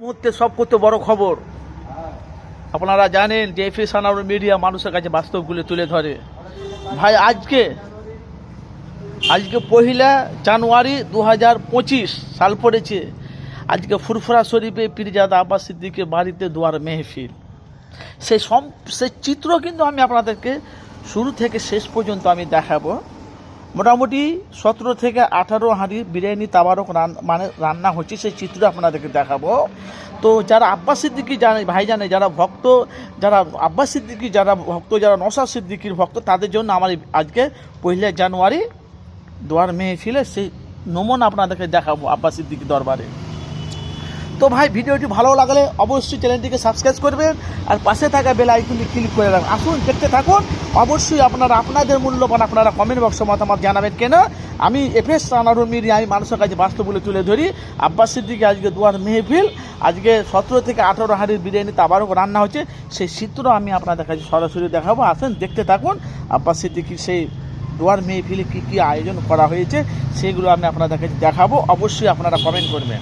মুহূর্তে সব করতে বড় খবর। আপনারা জানেন যে এফএ সানাউর মিডিয়া মানুষের কাছে বাস্তবগুলো তুলে ধরে। ভাই, আজকে আজকে পহিলা জানুয়ারি দু হাজার পঁচিশ, সাল পড়েছে। আজকে ফুরফুরা শরীফে পীরজাদা আব্বাস সিদ্দিকের বাড়িতে দুয়ার মেহফিল। সেই সম সেই চিত্র কিন্তু আমি আপনাদেরকে শুরু থেকে শেষ পর্যন্ত আমি দেখাবো। মোটামুটি সতেরো থেকে আঠারো হাঁড়ি বিরিয়ানি তাবারক মানে রান্না হচ্ছে, সেই চিত্র আপনাদেরকে দেখাবো। তো যারা আব্বাস সিদ্দিকি জানে ভাই জানে, যারা ভক্ত, যারা আব্বাস সিদ্দিকি, যারা ভক্ত, যারা নসা সিদ্দিকির ভক্ত, তাদের জন্য আমার আজকে পহিলা জানুয়ারি দোয়ার মেয়ে ছিল, সেই নমুনা আপনাদেরকে দেখাবো আব্বাস সিদ্দিকি দরবারে। তো ভাই, ভিডিওটি ভালো লাগলে অবশ্যই চ্যানেলটিকে সাবস্ক্রাইব করবেন আর পাশে থাকা বেল আইকনটি ক্লিক করে রাখুন আসুন, দেখতে থাকুন। অবশ্যই আপনারা, আপনাদের মূল্যবান আপনারা কমেন্ট বক্সে মতামত জানাবেন কেন? আমি এফএস রানারুল মিডিয়া আমি মানুষের কাছে বাস্তব বলে তুলে ধরি। আব্বাস সিদ্দিকি আজকে দুয়ার মেহফিল। আজকে সতেরো থেকে আঠেরো হাঁড়ির বিরিয়ানি আবারও রান্না হচ্ছে। সেই চিত্র আমি আপনাদের কাছে সরাসরি দেখাবো। আসেন, দেখতে থাকুন আব্বাস সিদ্দিকির সেই দুয়ার মেহফিলে কী কী আয়োজন করা হয়েছে, সেগুলো আমি আপনাদের কাছে দেখাবো। অবশ্যই আপনারা কমেন্ট করবেন।